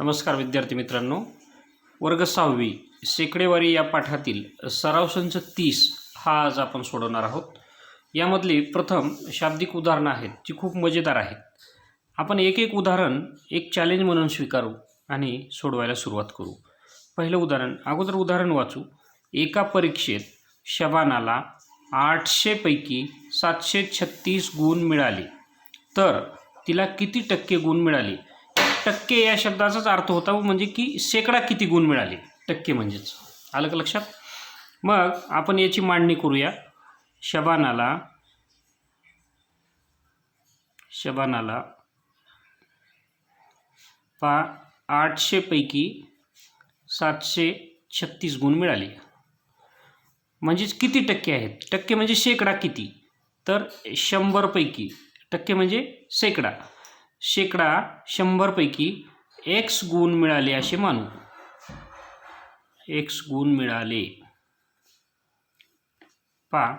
नमस्कार विद्यार्थी मित्रांनो. वर्ग सहावी शेकडेवारी या पाठातील सराव संच तीस हा आज आपण सोडवणार आहोत. यामधली प्रथम शाब्दिक उदाहरणं आहेत जी खूप मजेदार आहेत. आपण एक एक उदाहरण एक चॅलेंज म्हणून स्वीकारू आणि सोडवायला सुरुवात करू. पहिलं उदाहरण अगोदर उदाहरण वाचू. एका परीक्षेत शबानाला आठशेपैकी सातशे छत्तीस गुण मिळाले. तर तिला किती टक्के गुण मिळाले? टक्के या शब्दाचाच अर्थ होता हो म्हणजे की शेकडा किती गुण मिळाले? टक्के म्हणजेच. आलं का लक्षात? मग आपण याची मांडणी करूया. शबानाला शबानाला पा आठशेपैकी सातशे छत्तीस गुण मिळाले. म्हणजेच किती टक्के आहेत? टक्के म्हणजे शेकडा किती? तर शंभरपैकी टक्के म्हणजे शेकडा. शेकडा शंभरपैकी एक्स गुण मिळाले असे मानू. एक्स गुण मिळाले. पा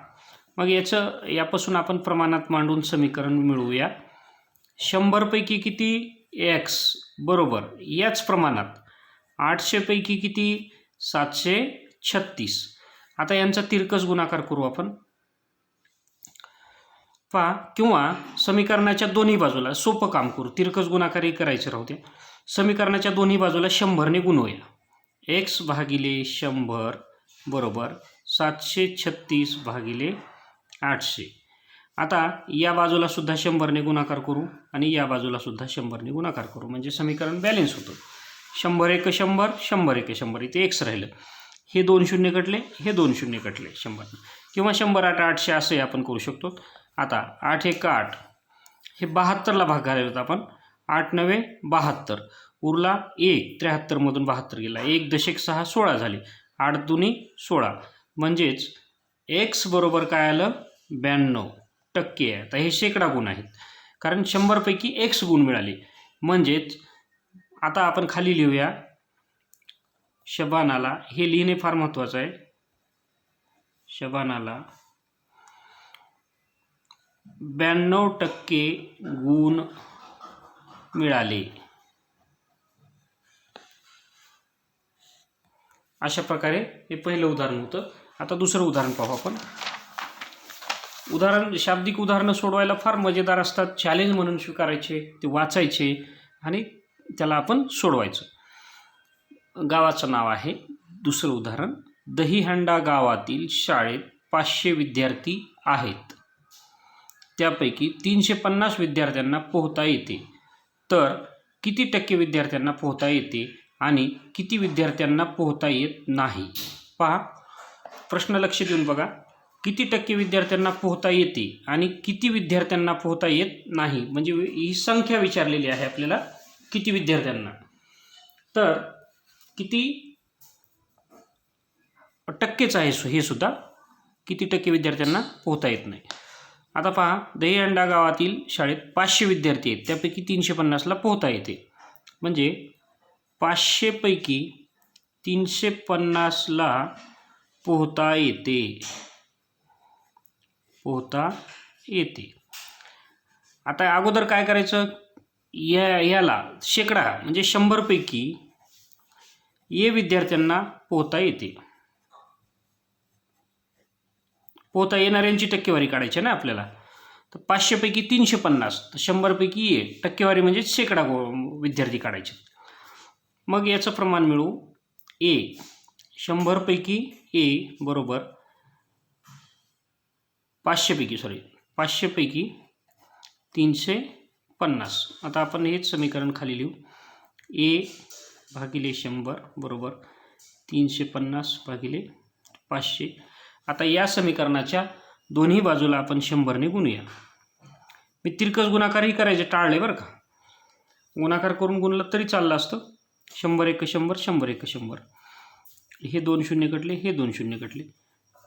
मग याचं यापासून आपण प्रमाणात मांडून समीकरण मिळवूया. शंभरपैकी किती एक्स बरोबर याच प्रमाणात. आठशेपैकी किती? सातशे छत्तीस. आता यांचा तिरकस गुणाकार करू आपण. पा किंवा समीकरणाच्या दोन्ही बाजूला सोपं काम करू. तिरकस गुणाकारही करायचं राहते समीकरणाच्या दोन्ही बाजूला शंभरने गुणवूया एक्स भागिले शंभर बरोबर सातशे छत्तीस भागिले आठशे. आता या बाजूला सुद्धा शंभरने गुणाकार करू आणि या बाजूला सुद्धा शंभरने गुणाकार करू. म्हणजे समीकरण बॅलेन्स होतं. शंभर एक शंभर शंभर एक शंभर. इथे एक्स राहिलं. हे दोन शून्य कटले हे दोन शून्य कटले शंभर किंवा शंभर आठ आठशे असंही आपण करू शकतो. आता आठ एक आठ. हे बहात्तरला भाग घालेला होता आपण. आठ नवे बहात्तर. उरला एक त्र्याहत्तरमधून बहात्तर गेला. एक दशक सहा सोळा झाले. आठ दुनी सोळा. म्हणजेच एक्स बरोबर काय आलं? ब्याण्णव टक्के आहे. आता हे शेकडा गुण आहेत. कारण शंभरपैकी एक्स गुण मिळाले. म्हणजेच आता आपण खाली लिहूया. शबानाला हे लिहिणे फार महत्त्वाचं आहे. शबानाला ब्याण्णव टक्के गुण मिळाले. अशा प्रकारे हे पहिलं उदाहरण होतं. आता दुसरं उदाहरण पाहू आपण. उदाहरण शाब्दिक उदाहरणं सोडवायला फार मजेदार असतात. चॅलेंज म्हणून स्वीकारायचे ते वाचायचे आणि त्याला आपण सोडवायचं. गावाचं नाव आहे. दुसरं उदाहरण दहीहंडा गावातील शाळेत पाचशे विद्यार्थी आहेत. त्यापैकी तीनशे पन्नास विद्यार्थ्यांना पोहता येते. तर किती टक्के विद्यार्थ्यांना पोहता येते आणि किती विद्यार्थ्यांना पोहता येत नाही? पहा. प्रश्न लक्ष देऊन बघा. किती टक्के विद्यार्थ्यांना पोहता येते आणि किती विद्यार्थ्यांना पोहता येत नाही? म्हणजे ही संख्या विचारलेली आहे आपल्याला किती विद्यार्थ्यांना. तर किती टक्केच आहे सु- हे सुद्धा. किती टक्के विद्यार्थ्यांना पोहता येत नाही? आता पहा दहीहंडा गावातील शाळेत पाचशे विद्यार्थी आहेत. त्यापैकी तीनशे पन्नासला पोहता येते. म्हणजे पाचशेपैकी तीनशे पन्नासला पोहता येते. पोहता येते. आता अगोदर काय करायचं? या याला शेकडा म्हणजे शंभरपैकी ये विद्यार्थ्यांना पोहता येते. पोहता येणाऱ्यांची टक्केवारी काढायची आहे ना आपल्याला. तर पाचशेपैकी तीनशे पन्नास तर शंभरपैकी ये टक्केवारी म्हणजे शेकडा गो- विद्यार्थी काढायचे. मग याचं प्रमाण मिळू ए शंभरपैकी ए बरोबर पाचशेपैकी सॉरी पाचशेपैकी तीनशे पन्नास. आता आपण हेच समीकरण खाली लिहू. ए भागिले शंभर बरोबर तीनशे पन्नास भागिले पाचशे. आता या समीकरणाच्या दोन्ही बाजूला आपण शंभरने गुणूया मी तिरकस गुणाकारही करायचे टाळले बरं का. गुणाकार करून गुणलं तरी चाललं असतं. शंभर एक शंभर शंभर एक शंभर. हे दोन शून्य कटले हे दोन शून्य कटले.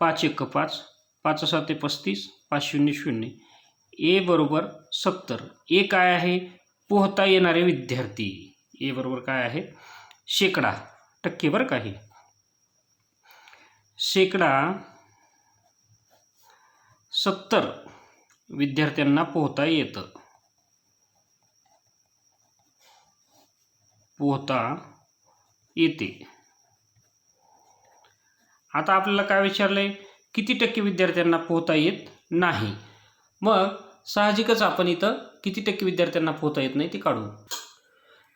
पाच एक पाच पाच सात पस्तीस पाच शून्य शून्य. ए बरोबर सत्तर. ए काय आहे? पोहता येणारे विद्यार्थी. ए बरोबर काय आहे? शेकडा. टक्के बरं का हे? शेकडा सत्तर विद्यार्थ्यांना पोहता येतं. पोहता येते. आता आपल्याला काय विचारलंय? किती टक्के विद्यार्थ्यांना पोहता येत नाही? मग साहजिकच आपण इथं किती टक्के विद्यार्थ्यांना पोहता येत नाही ते काढू.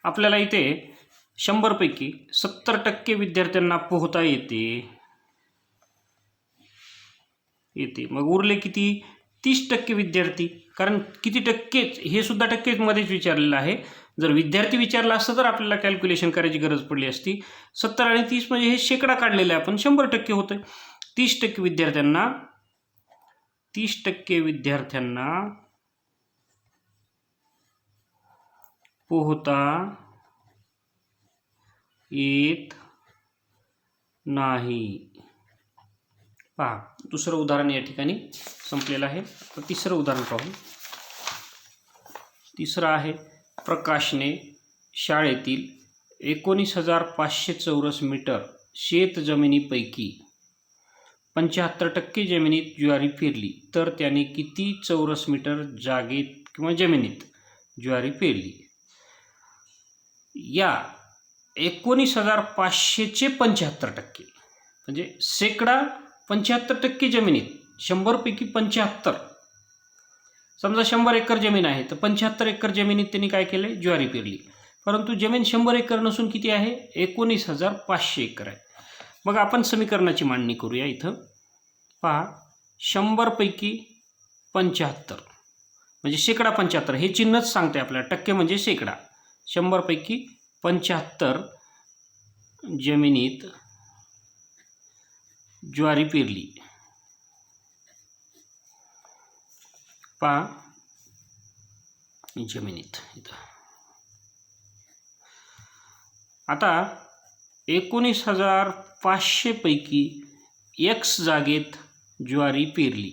आपल्याला इथे शंभरपैकी सत्तर टक्के विद्यार्थ्यांना पोहता येते. येते. मग उरले किती? तीस टक्के विद्यार्थी. कारण किती टक्केच? हे सुद्धा टक्केमध्येच विचारलेलं आहे. जर विद्यार्थी विचारला असतं तर आपल्याला कॅल्क्युलेशन करायची गरज पडली असती. सत्तर आणि तीस म्हणजे हे शेकडा काढलेलं आहे आपण. शंभर टक्के होतं तीस टक्के विद्यार्थ्यांना तीस टक्के विद्यार्थ्यांना पोहता येत नाही. पहा दुसरं उदाहरण या ठिकाणी संपलेलं आहे. तर तिसरं उदाहरण पाहू. तिसरं आहे प्रकाशने शाळेतील एकोणीस हजार पाचशे चौरस मीटर शेत जमिनीपैकी पंच्याहत्तर टक्के जमिनीत ज्वारी पेरली. तर त्याने किती चौरस मीटर जागेत किंवा जमिनीत ज्वारी पेरली? या एकोणीस हजार पाचशेचे पंच्याहत्तर टक्के. म्हणजे शेकडा पंच्याहत्तर टक्के जमिनीत शंभरपैकी पंच्याहत्तर. समजा शंभर एकर जमीन आहे तर पंच्याहत्तर एकर जमिनीत त्यांनी काय केलं ज्वारी पेरली. परंतु जमीन शंभर एकर नसून किती आहे? एकोणीस हजार पाचशे एकर आहे. मग आपण समीकरणाची मांडणी करूया इथं. पहा शंभरपैकी पंच्याहत्तर. म्हणजे शेकडा पंच्याहत्तर. हे चिन्हच सांगते आपल्याला. टक्के म्हणजे शेकडा. शंभरपैकी पंच्याहत्तर जमिनीत ज्वारी पेरली. पा जमिनीत इथं आता एकोणीस हजार पाचशेपैकी एक्स जागेत ज्वारी पेरली.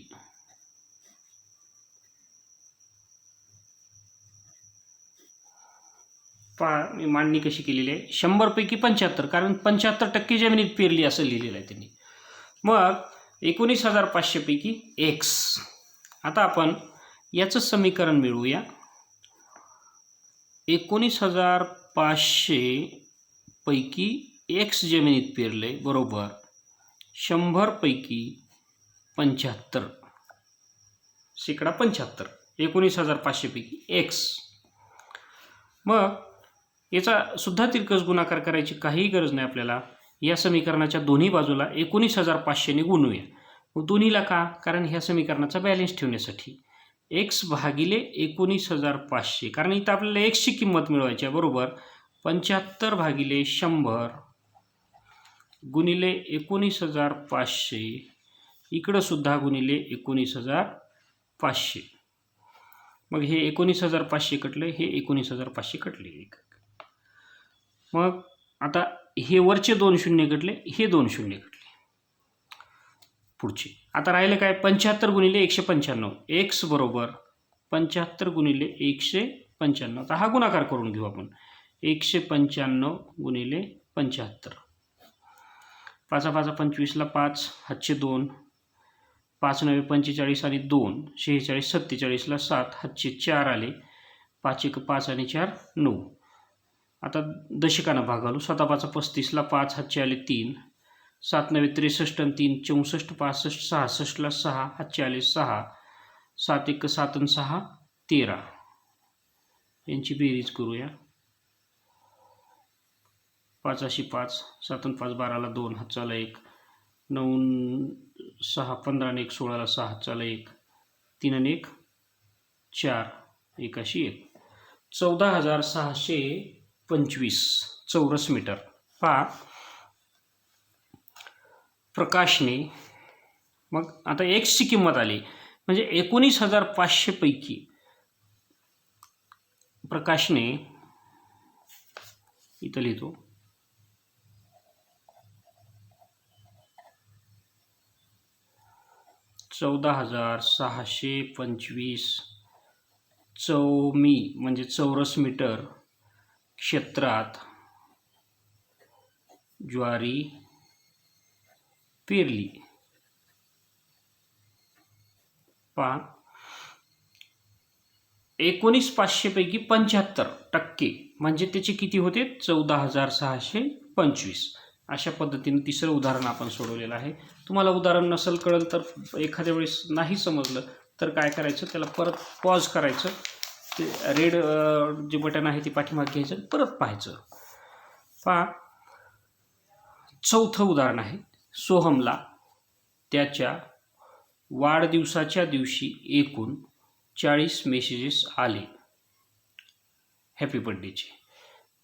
पा मी मांडणी कशी केलेली आहे? शंभरपैकी पंच्याहत्तर कारण पंच्याहत्तर टक्के जमिनीत पेरली असं लिहिलेलं आहे त्यांनी. मग एकोणीस हजार पाचशेपैकी एक्स आता आपण याचं समीकरण मिळवूया. एकोणीस हजार पाचशेपैकी एक्स जमिनीत पेरले बरोबर. शंभरपैकी पंच्याहत्तर. शेकडा पंच्याहत्तर. एकोणीस हजार पाचशेपैकी एक्स मग याचा सुद्धा तिरकस गुणाकार करायची काहीही गरज नाही आपल्याला. या समीकरणाच्या दोन्ही बाजूला एकोणीस हजार पाचशेने गुणूया मग दोन्हीला का? कारण ह्या समीकरणाचा बॅलेन्स ठेवण्यासाठी. एक्स भागिले एकोणीस हजार पाचशे. कारण इथं आपल्याला एक्सची किंमत मिळवायची आहे बरोबर? पंच्याहत्तर भागिले शंभर गुणिले एकोणीस हजार पाचशे. इकडं सुद्धा गुणिले एकोणीस हजार पाचशे. मग हे एकोणीस हजार पाचशे कटले हे एकोणीस हजार पाचशे कटले. एक. मग आता हे वरचे दोन शून्य घडले हे दोन शून्य घडले पुढचे. आता राहिले काय? पंच्याहत्तर गुणिले एकशे पंच्याण्णव. एक्स बरोबर पंच्याहत्तर गुणिले एकशे पंच्याण्णव. आता हा गुणाकार करून घेऊ आपण. एकशे पंच्याण्णव गुणिले पंच्याहत्तर. पाचा पाचा पंचवीसला पाच हातशे दोन. पाच नव्हे पंचेचाळीस आणि दोन. शेहेचाळीस सत्तेचाळीसला सात हातशे चार आले. पाच एक पाच आणि चार नऊ. आता दशकानं भाग घालू. सात पाचा पस्तीसला पाच हातचे आले तीन. सात नव्हे त्रेसष्ट आणि तीन. चौसष्ट पासष्ट सहासष्टला सहा हातचे आले सहा. सात एक सात आणि सहा तेरा. यांची बेरीज करूया. पाचाशी पाच. सात आणि पाच बाराला दोन हातचाला एक. नऊ सहा पंधरा आणि एक सोळाला सहा हातचाला एक. तीन आणि एक चार. एकाशी एक. चौदा हजार सहाशे पंचवीस चौरस मीटर. पहा. प्रकाशने मग आता एक्सची किंमत आली. म्हणजे एकोणीस हजार पाचशेपैकी प्रकाशने इथं लिहितो. चौदा हजार सहाशे पंचवीस चौमी म्हणजे चौरस मीटर. क्षेत्रात ज्वारी पेरली. पहा. एकोणीस पाचशेपैकी पंच्याहत्तर टक्के. म्हणजे त्याचे किती होते? चौदा हजार सहाशे पंचवीस. अशा पद्धतीने तिसरं उदाहरण आपण सोडवलेलं आहे. तुम्हाला उदाहरण नसेल कळलं तर एखाद्या वेळेस नाही समजलं तर काय करायचं? त्याला परत पॉज करायचं. ते रेड जे बटन आहे ते पाठीमाग घ्यायचं परत पाहायचं. पहा. चौथं उदाहरण आहे. सोहमला त्याच्या वाढदिवसाच्या दिवशी एकूण चाळीस मेसेजेस आले. हॅपी बर्थडेचे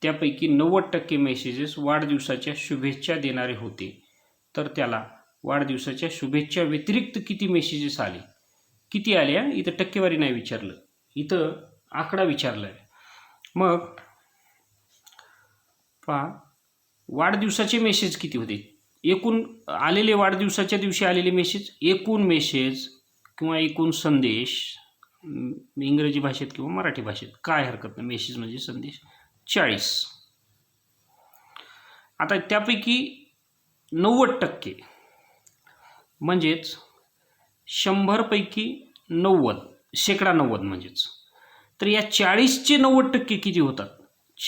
त्यापैकी नव्वद टक्के मेसेजेस वाढदिवसाच्या शुभेच्छा देणारे होते. तर त्याला वाढदिवसाच्या शुभेच्छा व्यतिरिक्त किती मेसेजेस आले? किती आले इथं टक्केवारी नाही विचारलं. इथं आकडा विचारला आहे मग पहा वाढदिवसाचे मेसेज किती होते? एकूण आलेले वाढदिवसाच्या दिवशी आलेले मेसेज एकूण मेसेज किंवा एकूण संदेश इंग्रजी भाषेत किंवा मराठी भाषेत काय हरकत नाही. मेसेज म्हणजे संदेश. चाळीस. आता त्यापैकी नव्वद टक्के म्हणजेच शंभरपैकी नव्वद शेकडा नव्वद म्हणजेच. तर या चाळीसचे नव्वद टक्के किती होतात?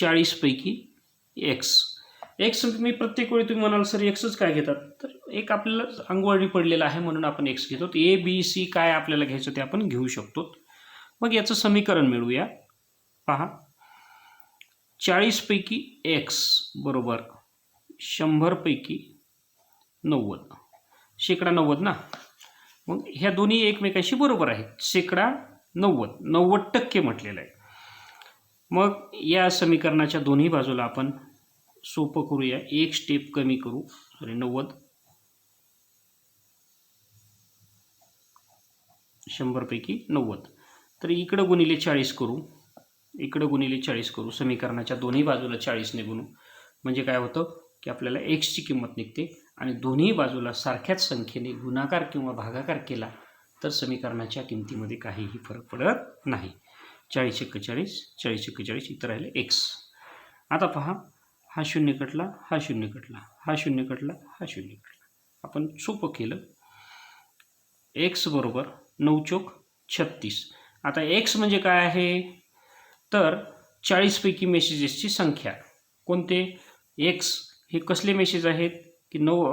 चाळीसपैकी एक्स म्हणजे एक्स मी प्रत्येक वेळी तुम्ही म्हणाल सर एक्सच काय घेतात? तर एक आपल्याला अंगवळणी पडलेला आहे म्हणून आपण एक्स घेतो. ए बी सी काय आपल्याला घ्यायचं ते आपण घेऊ शकतो. मग याचं समीकरण मिळवूया पहा. चाळीसपैकी एक्स बरोबर शंभरपैकी नव्वद. शेकडा नव्वद ना? मग ह्या दोन्ही एकमेकांशी बरोबर आहेत. शेकडा नव्वद नव्वद टक्के म्हटलेलं आहे. मग या समीकरणाच्या दोन्ही बाजूला आपण सोपं करूया. एक स्टेप कमी करू. सॉरी नव्वद. शंभरपैकी नव्वद. तर इकडं गुणिले चाळीस करू. इकडं गुणिले चाळीस करू. समीकरणाच्या दोन्ही बाजूला चाळीसने गुणू म्हणजे काय होतं? की आपल्याला एक्सची किंमत निघते आणि दोन्ही बाजूला सारख्याच संख्येने गुणाकार किंवा भागाकार केला तर समीकरणाच्या किमतीमध्ये काहीही फरक पडत नाही. चाळीस एक्केचाळीस चाळीस एक्केचाळीस इथं राहिले एक्स आता पहा हा शून्य कटला हा शून्य कटला हा शून्य कटला हा शून्य कटला. आपण सोपं केलं. एक्स बरोबर नऊ चोक छत्तीस. आता एक्स म्हणजे काय आहे? तर चाळीसपैकी मेसेजेसची संख्या कोणते? एक्स हे कसले मेसेज आहेत? की नऊ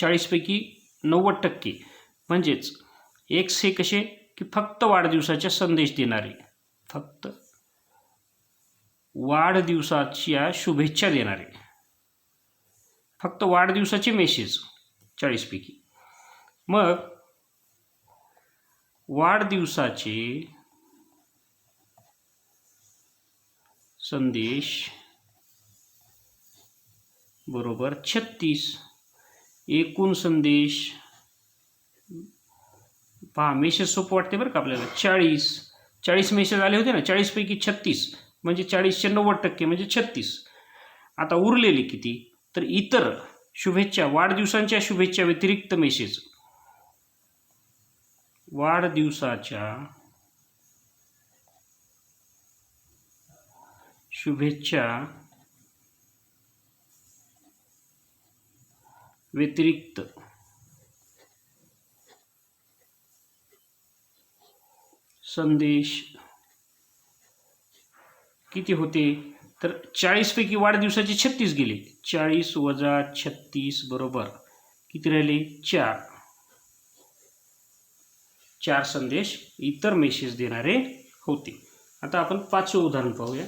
चाळीसपैकी नव्वद टक्के. म्हणजेच एक्स हे कसे की फक्त वाढदिवसाच्या संदेश देणारे. फक्त वाढदिवसाच्या शुभेच्छा देणारे. फक्त वाढदिवसाचे मेसेज चाळीसपैकी मग वाढदिवसाचे संदेश बरोबर छत्तीस. एकूण संदेश पहा मेसेज सोपं वाटते बरं का आपल्याला. चाळीस. चाळीस मेसेज आले होते ना चाळीसपैकी छत्तीस. म्हणजे चाळीसचे नव्वद टक्के म्हणजे छत्तीस. आता उरलेले किती? तर इतर शुभेच्छा वाढदिवसांच्या शुभेच्छा व्यतिरिक्त मेसेज वाढदिवसाच्या शुभेच्छा व्यतिरिक्त संदेश किती होते? तर चाळीसपैकी वाढदिवसाचे छत्तीस गेले. चाळीस वजा छत्तीस बरोबर किती राहिले? चार. चार संदेश इतर मेसेज देणारे होते. आता आपण पाचवं उदाहरण पाहूया.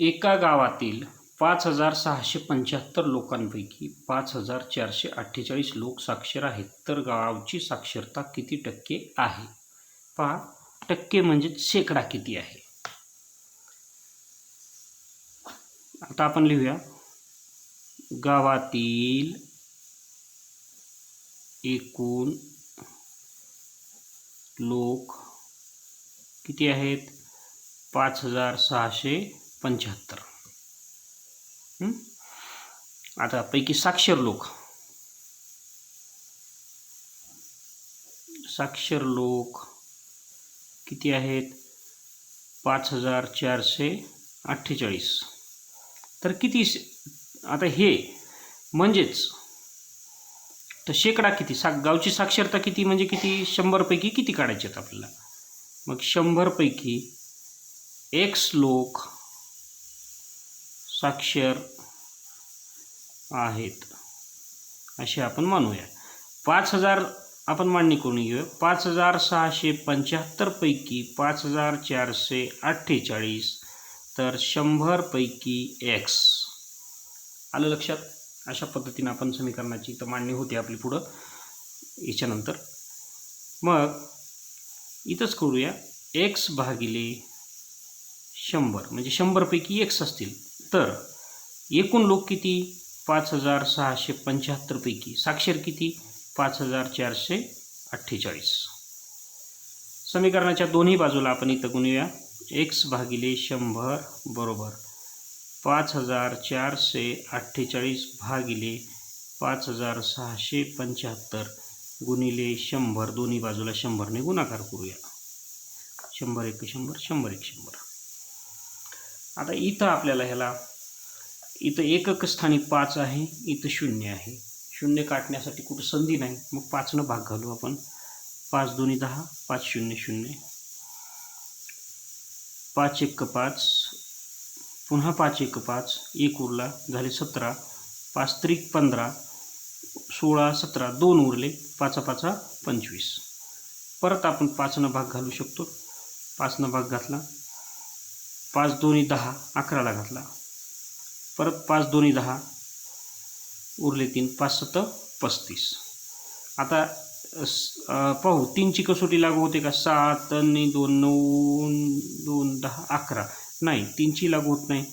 एका गावातील पाच हजार सहाशे पंच्याहत्तर लोकांपैकी पाच हजार चारशे अठ्ठेचाळीस लोक साक्षर आहेत. तर गावची साक्षरता किती टक्के आहे? पहा टक्के म्हणजे शेकडा किती आहे? आता आपण लिहूया. गावातील एकूण लोक किती आहेत? पाच हजार सहाशे पंच्याहत्तर. आता पैकी साक्षर लोक. साक्षर लोक किती आहेत? पाच हजार चारशे अठ्ठेचाळीस. तर किती आता हे म्हणजेच तर शेकडा किती? सा गावची साक्षरता किती? म्हणजे किती? शंभरपैकी किती काढायचे आहेत आपल्याला? मग शंभरपैकी एक्स लोक साक्षर आहेत असे आपण मानूया. पाच हजार आपण मांडणी करून घेऊया. पाच हजार सहाशे पंच्याहत्तरपैकी पाच हजार चारशे अठ्ठेचाळीस तर शंभरपैकी एक्स आलं लक्षात? अशा पद्धतीनं आपण समीकरणाची तर मांडणी होती आपली पुढं. याच्यानंतर. मग इथंच करूया. एक्स भागिले शंभर म्हणजे शंभरपैकी एक्स असतील. तर एकूण लोक किती? पाच हजार सहाशे पंच्याहत्तरपैकी साक्षर किती? पाच हजार चारशे अठ्ठेचाळीस. समीकरणाच्या दोन्ही बाजूला आपण इथं गुणूया. एक्स भागिले शंभर बरोबर पाच हजार चारशे अठ्ठेचाळीस भागिले पाच हजार सहाशे पंच्याहत्तर गुणिले शंभर. दोन्ही बाजूला शंभरने गुणाकार करूया. शंभर एक शंभर शंभर एक शंभर. आता इथं आपल्याला ह्याला इथं एकक स्थानी पाच आहे इथं शून्य आहे. शून्य काटण्यासाठी कुठं संधी नाही. मग पाचनं भाग घालू आपण. पाच दोन्ही दहा पाच शून्य शून्य. पाच एक पाच पुन्हा पाच एक पाच एक उरला झाले सतरा. पाच त्रिक पंधरा सोळा सतरा दोन उरले पाचा पाचा पंचवीस. परत आपण पाचनं भाग घालू शकतो. पाचनं भाग घातला. पाच दोन्ही दहा अकराला घातला. परत पाच दोन्ही दहा उरले तीन पाच सत पस्तीस. आता पाहू तीनची कसोटी लागू होते का? सात आणि दोन नऊ दोन दहा अकरा. नाही तीनची लागू होत नाही.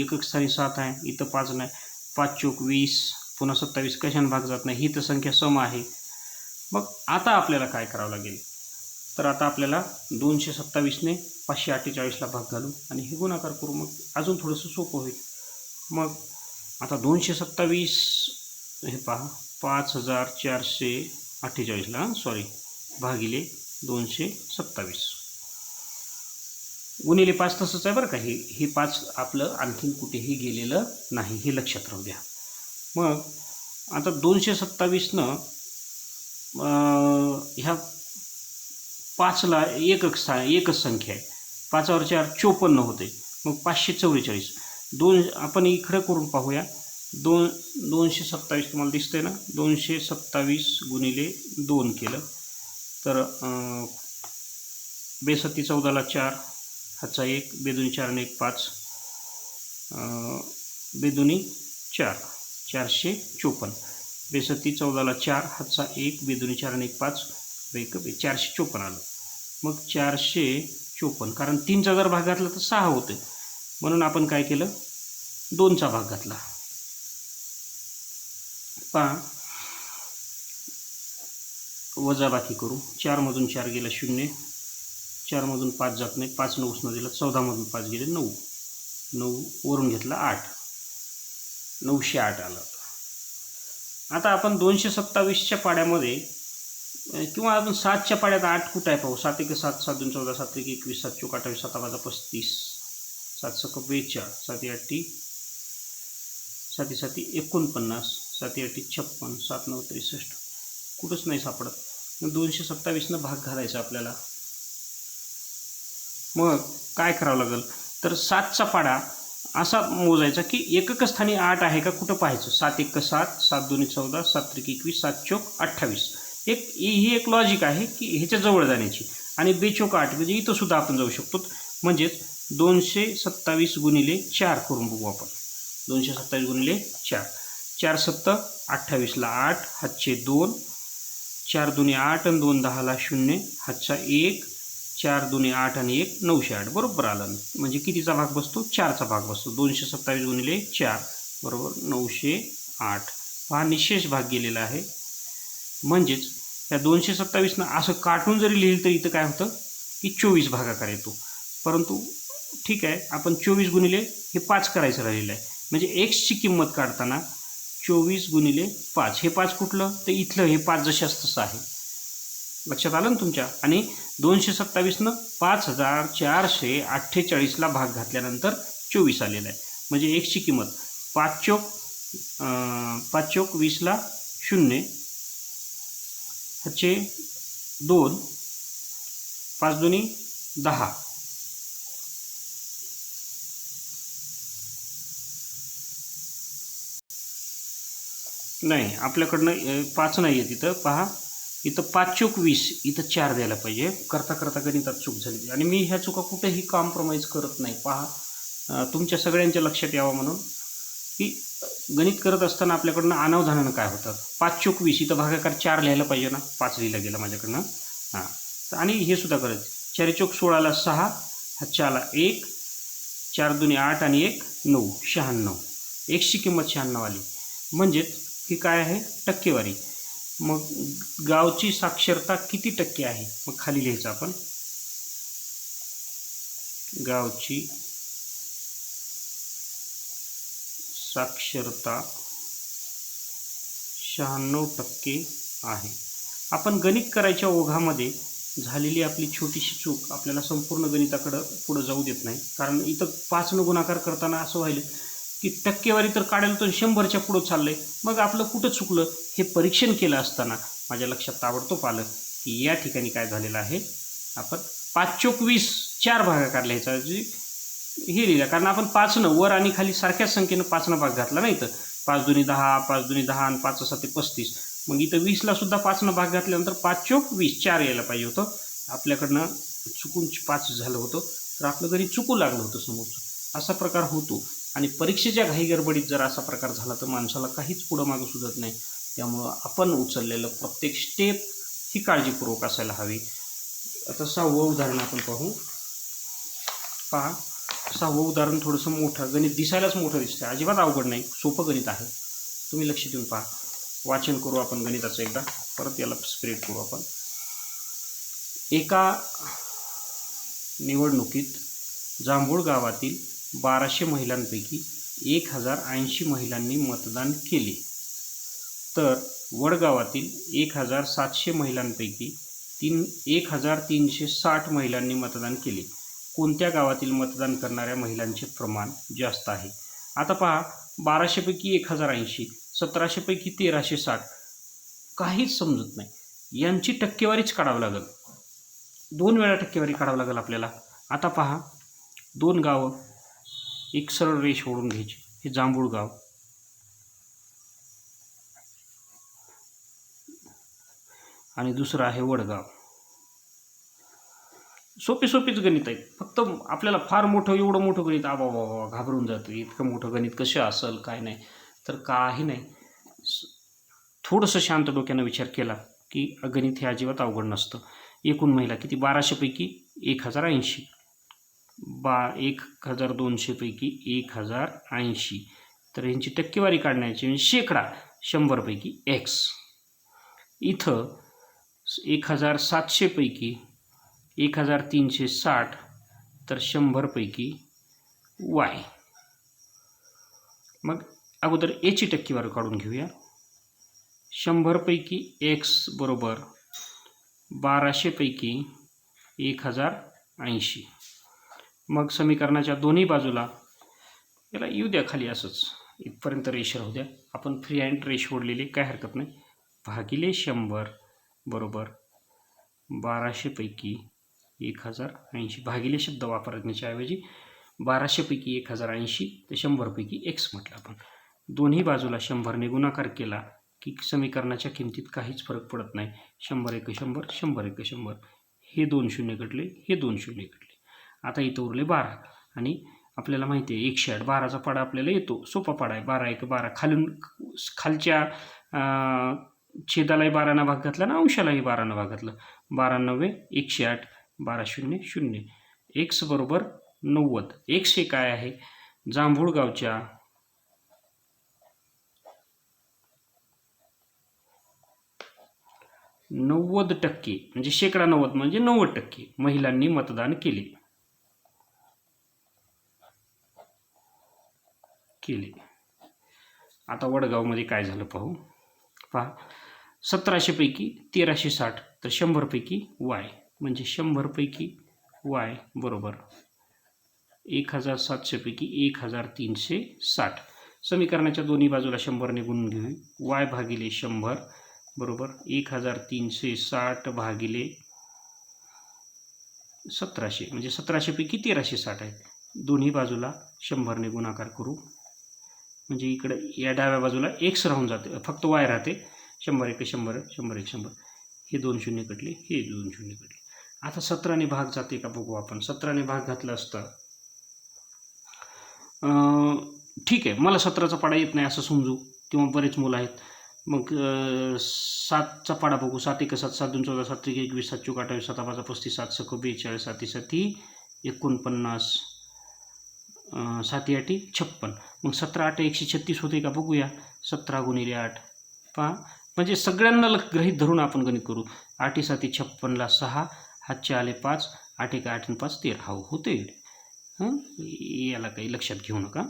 एकक स्थानी सात आहे इथं पाच नाही. पाच चोक वीस पुन्हा सत्तावीस कशाने भाग जात नाही? ही तर संख्या सम आहे. मग आता आपल्याला काय करावं लागेल? तर आता आपल्याला दोनशे सत्तावीसने पाचशे अठ्ठेचाळीसला भाग घालू आणि हे गुणाकार करू मग अजून थोडंसं सोपं होईल. मग आता दोनशे सत्तावीस हे पहा पाच हजार चारशे अठ्ठेचाळीसला सॉरी भागिले दोनशे सत्तावीस. गुणिले पाच तसंच आहे बरं का हे हे पाच आपलं आणखीन कुठेही गेलेलं नाही हे लक्षात राहू द्या. मग आता दोनशे सत्तावीसनं ह्या पाचला एकक स्थान एकच संख्या आहे. पाचावर चार चोपन्न होते. मग पाचशे चव्वेचाळीस. दोन आपण इकडं करून पाहूया. दोन दोनशे सत्तावीस तुम्हाला दिसतंय ना? दोनशे सत्तावीस गुणिले दोन केलं. तर बेसत्ती चौदाला चार हाचा एक बेदुनी चार आणि एक पाच. बेदुनी चार चारशे चोपन्न. बेसत्ती चौदाला चार हातचा एक बेदुनी चार आणि एक पाच. एक चारशे चोपन्न आलं. मग चारशे चोपन्न कारण तीनचा जर भाग घातला तर सहा होते. म्हणून आपण काय केलं? दोनचा भाग घातला. पहा वजाबाकी करू. चारमधून चार गेला शून्य. चारमधून पाच जात नाही. पाच नऊ उसनं दिला. चौदामधून पाच गेले नऊ. नऊ वरून घेतला आठ. नऊशे आठ आलं. आता आपण दोनशे सत्तावीसच्या पाड्यामध्ये किंवा अजून सातच्या पाड्यात आठ कुठं आहे पाहू? सात एक सात सात दोन चौदा सात एक एकवीस सात चोक अठ्ठावीस सात पाचा पस्तीस. सात सक बेचाळ साती अठ्ठी साती साती एकोणपन्नास साती अठ्ठी छप्पन सात नऊ त्रेसष्ट. कुठंच नाही सापडत. मग दोनशे सत्तावीसनं भाग घालायचा आपल्याला. मग काय करावं लागेल? तर सातचा पाडा असा मोजायचा की एकक स्थानी आठ आहे का कुठं पाहायचं? सात एक सात सात दोन्ही चौदा सात त्रिक एकवीस सात चोक अठ्ठावीस. एक ही ही एक लॉजिक आहे की ह्याच्या जवळ जाण्याची. आणि बेचोक आठ म्हणजे इथं सुद्धा आपण जाऊ शकतो. म्हणजेच दोनशे सत्तावीस गुणिले चार करून बघू आपण. दोनशे सत्तावीस गुणिले चार. चार सत्त अठ्ठावीसला आठ हातचे दोन. चार दुने आठ आणि दोन दहाला शून्य हातचा एक. चार दुने आठ आणि एक नऊशे आठ. बरोबर आलं. म्हणजे कितीचा भाग बसतो? चारचा भाग बसतो. दोनशे सत्तावीस गुणिले चार. बरोबर नऊशे आठ. हा निशेष भाग गेलेला आहे. म्हणजेच या दोनशे सत्तावीसनं असं काटून जरी लिहिलं तर इथं काय होतं की चोवीस भागाकार येतो. परंतु ठीक आहे आपण चोवीस गुणिले हे पाच करायचं राहिलेलं आहे. म्हणजे एक्सची किंमत काढताना चोवीस गुणिले पाच. हे पाच कुठलं? तर इथलं हे पाच जशाच तसं आहे. लक्षात आलं ना तुमच्या? आणि दोनशे सत्तावीसनं पाच हजार चारशे अठ्ठेचाळीसला भाग घातल्यानंतर चोवीस आलेला आहे. म्हणजे एकची किंमत पाच चोक पाच चोक वीसला शून्य. ह्याचे दोन पाच दोन्ही दहा. नाही आपल्याकडनं पाच नाही आहे तिथं. पहा इथं पाच चूक वीस इथं चार द्यायला पाहिजे. करता करता गणितात चूक झाली आणि मी ह्या चुका कुठेही कॉम्प्रोमाइज करत नाही. पहा तुमच्या सगळ्यांच्या लक्षात यावं म्हणून. की गणित करत असताना आपल्याकडनं अनावधानानं काय होतं? पाच चोक वीस इथं भागाकार चार लिहायला पाहिजे ना? पाच लिहिला गेला माझ्याकडनं. हां. तर आणि हे सुद्धा करत चार चौक सोळाला सहा हा चारला एक चार दुनी आठ आणि एक नऊ शहाण्णव. एकशे किंमत शहाण्णव आली. म्हणजेच ही काय आहे? टक्केवारी. मग गावची साक्षरता किती टक्के आहे? मग खाली लिहायचं आपण. गावची साक्षरता शहाण्णव टक्के आहे. आपण गणित करायच्या ओघामध्ये झालेली आपली छोटीशी चूक आपल्याला संपूर्ण गणिताकडं पुढं जाऊ देत नाही. कारण इथं पाचनं गुणाकार करताना असं व्हायलं की टक्केवारी तर काढायला तर शंभरच्या पुढं चाललंय. मग आपलं कुठं चुकलं हे परीक्षण केलं असताना माझ्या लक्षात ताबडतोब आलं की या ठिकाणी काय झालेलं आहे? आपण पाच चोक वीस चार भागा लिहायचा जी हे लिहिलं. कारण आपण पाचनं वर आणि खाली सारख्याच संख्येनं पाचनं भाग घातला नाही तर? पाच दुनी दहा पाच दुनी दहा आणि पाच साते पस्तीस. मग इथं वीसला सुद्धा पाचनं भाग घातल्यानंतर पाच चोक वीस चार यायला पाहिजे होतं. आपल्याकडनं चुकून पाच झालं होतं. तर आपलं घरी चुकू लागलं होतं समोरचं. असा प्रकार होतो. आणि परीक्षेच्या घाई गडबडीत जर असा प्रकार झाला तर माणसाला काहीच पुढं मागं सुचत नाही. त्यामुळं आपण उचललेलं प्रत्येक स्टेप ही काळजीपूर्वक असायला हवी. आता सहावं उदाहरण आपण पाहू. पहा. सहावं उदाहरण थोडंसं मोठं गणित दिसायलाच मोठं दिसतं अजिबात अवघड नाही सोपं गणित आहे. तुम्ही लक्ष देऊन पहा. वाचन करू आपण गणिताचं एकदा. परत याला स्प्रेड करू आपण. एका निवडणुकीत जांभूळ गावातील बाराशे महिलांपैकी एक हजार ऐंशी महिलांनी मतदान केले. तर वडगावातील एक हजार सातशे महिलांपैकी तीन एक हजार तीनशे साठ महिलांनी मतदान केले. कोणत्या गावातील मतदान करणाऱ्या महिलांचे प्रमाण जास्त आहे? आता पहा बाराशेपैकी एक हजार ऐंशी सतराशेपैकी तेराशे साठ काहीच समजत नाही. यांची टक्केवारीच काढावं लागेल. दोन वेळा टक्केवारी काढावं लागेल आपल्याला. आता पहा दोन गावं एक सरळ रेष ओढून घ्यायची. हे जांभूळ गाव. आणि दुसरं आहे वडगाव. सोपी सोपीच गणित आहेत. फक्त आपल्याला फार मोठं एवढं मोठं गणित आबा बाबा घाबरून जातं. इतकं मोठं गणित कसं असेल काय नाही. तर काही नाही. थोडंसं शांत डोक्यानं विचार केला की गणित हे अजिबात अवघड नसतं. एकूण महिला किती? बाराशेपैकी एक हजार ऐंशी. बा एक हजार दोनशेपैकी एक हजार ऐंशी. तर यांची टक्केवारी काढण्याची म्हणजे शेकडा शंभरपैकी एक्स इथं एक हजार सातशेपैकी एक हजार तीनशे साठ तर शंभरपैकी वाय. मग अगोदर एची टक्केवारी काढून घेऊया. शंभरपैकी एक्स बरोबर बाराशेपैकी एक हजार ऐंशी. मग समीकरणाच्या दोन्ही बाजूला याला येऊ द्या खाली असंच. इथपर्यंत रेष राहू द्या. आपण फ्री हँड रेश ओढलेली काय हरकत नाही. भागिले शंभर बरोबर बाराशेपैकी एक हजार ऐंशी भागिले शब्द वापरण्याच्या ऐवजी बाराशेपैकी एक हजार ऐंशी ते शंभरपैकी एक्स म्हटलं आपण. दोन्ही बाजूला शंभरने गुणाकार केला की समीकरणाच्या किमतीत काहीच फरक पडत नाही. शंभर एक शंभर शंभर एक शंभर. हे दोन शून्य घडले हे दोन शून्य घडले आता इथं उरले बारा आणि आपल्याला माहिती आहे एकशे आठ बाराचा पाडा आपल्याला येतो. सोपा पाडा आहे. बारा एक बारा. खालून खालच्या छेदालाही बारानं भाग घातला ना अंशालाही बारानं भाग घातलं. बारा नव्वे एकशे आठ. बारा शून्य शून्य. एक्स बरोबर नव्वद. एक्स हे काय आहे? जांभूळगावच्या नव्वद टक्के म्हणजे शेकडा नव्वद म्हणजे नव्वद टक्के महिलांनी मतदान केले. केले. आता वडगावमध्ये काय झालं पाहू? पहा. सतराशेपैकी तेराशे साठ तर शंभरपैकी वाय म्हणजे शंभरपैकी वाय बरोबर एक हजार सातशेपैकी एक हजार तीनशे साठ. समीकरणाच्या दोन्ही बाजूला शंभरने गुणून घेऊ. वाय भागिले शंभर बरोबर एक हजार तीनशे साठ भागिले सतराशे. म्हणजे सतराशेपैकी तेराशे साठ आहेत. दोन्ही बाजूला शंभरने गुणाकार करू. म्हणजे इकडं या डाव्या बाजूला एक्स राहून जाते. फक्त वाय राहते. शंभर एक शंभर शंभर एक शंभर. हे दोन शून्य कटले हे दोन शून्य कटले. आता सतराने भाग जाते का बघू आपण. सतराने भाग घातला असतं. ठीक आहे मला सतराचा पाडा येत नाही असं समजू किंवा बरेच मुलं आहेत. मग सातचा पाडा बघू. सात एक सात सात दोन चौदा सात एक एकवीस सात चौक अठ्ठावीस सात पाच पस्तीस सात सको बेचाळीस साती साती एकोणपन्नास साती आठी छप्पन. मग सतरा आठ एकशे छत्तीस होते का बघूया. सतरा गुणिले आठ पहा. म्हणजे सगळ्यांना ग्रहित धरून आपण गणित करू. आठी साती छप्पनला सहा हातचे आले पाच आठ एक आठ आणि पाच तेरा. हा होते. हां? याला काही लक्षात घेऊ नका.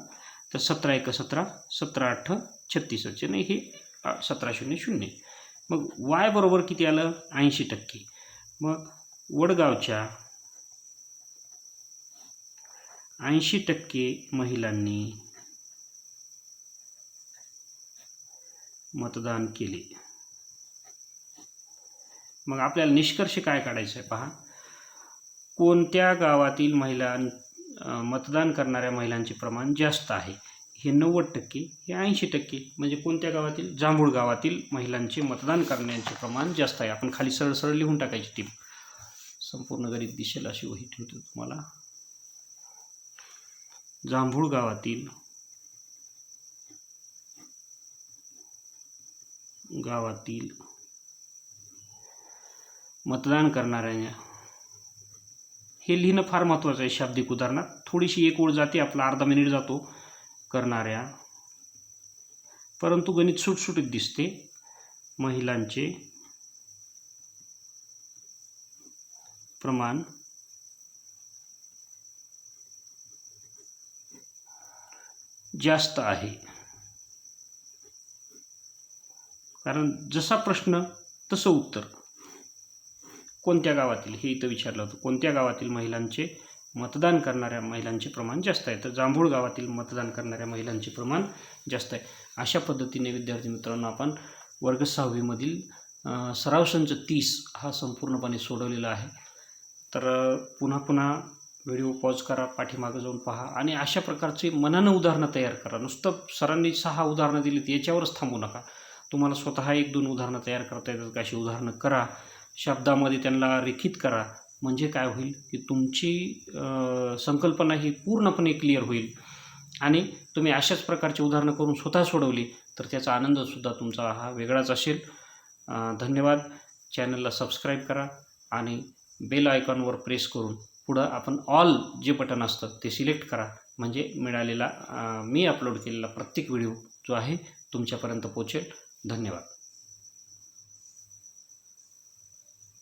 तर सतरा एक सतरा सतरा आठ छत्तीसचे. नाही हे सतरा शून्य शून्य. मग वाय बरोबर किती आलं? ऐंशी टक्के. मग वडगावच्या ऐंशी टक्के महिलांनी मतदान केले. मग आपल्याला निष्कर्ष काय काढायचं आहे पहा. कोणत्या गावातील महिला मतदान करणाऱ्या महिलांचे प्रमाण जास्त आहे? हे नव्वद टक्के हे ऐंशी टक्के म्हणजे कोणत्या गावातील? जांभूळ गावातील महिलांचे मतदान करण्याचे प्रमाण जास्त आहे. आपण खाली सरळ सरळ लिहून टाकायची टीम. संपूर्ण गरीब दिसेल अशी वही ठेवतो तुम्हाला. जांभूळ गावातील गावातील मतदान करणाऱ्या हे लिहिणं फार महत्त्वाचं आहे शाब्दिक उदाहरणात. थोडीशी एक ओळ जाते आपला अर्धा मिनिट जातो करणाऱ्या. परंतु गणित सुटसुटीत दिसते. महिलांचे प्रमाण जास्त आहे. कारण जसा प्रश्न तसं उत्तर. कोणत्या गावातील? हे इथं विचारलं होतं. कोणत्या गावातील महिलांचे मतदान करणाऱ्या महिलांचे प्रमाण जास्त आहे? तर जांभूळ गावातील मतदान करणाऱ्या महिलांचे प्रमाण जास्त आहे. अशा पद्धतीने विद्यार्थी मित्रांनो आपण वर्ग सहावीमधील सराव संच तीस हा संपूर्णपणे सोडवलेला आहे. तर पुन्हा पुन्हा व्हिडिओ पॉज करा पाठीमागं जाऊन पहा आणि अशा प्रकारचे मनानं उदाहरणं तयार करा. नुसतं सरांनी सहा उदाहरणं दिलीत याच्यावरच थांबू नका. तुम्हाला स्वतः एक दोन उदाहरणं तयार करता येतात का? अशी उदाहरणं करा. शब्दामध्ये त्यांना रेखित करा. म्हणजे काय होईल की तुमची संकल्पना ही पूर्णपणे क्लिअर होईल. आणि तुम्ही अशाच प्रकारची उदाहरणं करून स्वतः सोडवली तर त्याचा आनंदसुद्धा तुमचा हा वेगळाच असेल. धन्यवाद. चॅनलला सबस्क्राईब करा आणि बेल आयकॉनवर प्रेस करून पुढं आपण ऑल जे बटन असतं ते सिलेक्ट करा. म्हणजे मिळालेला मी अपलोड केलेला प्रत्येक व्हिडिओ जो आहे तुमच्यापर्यंत पोचेल धन्यवाद.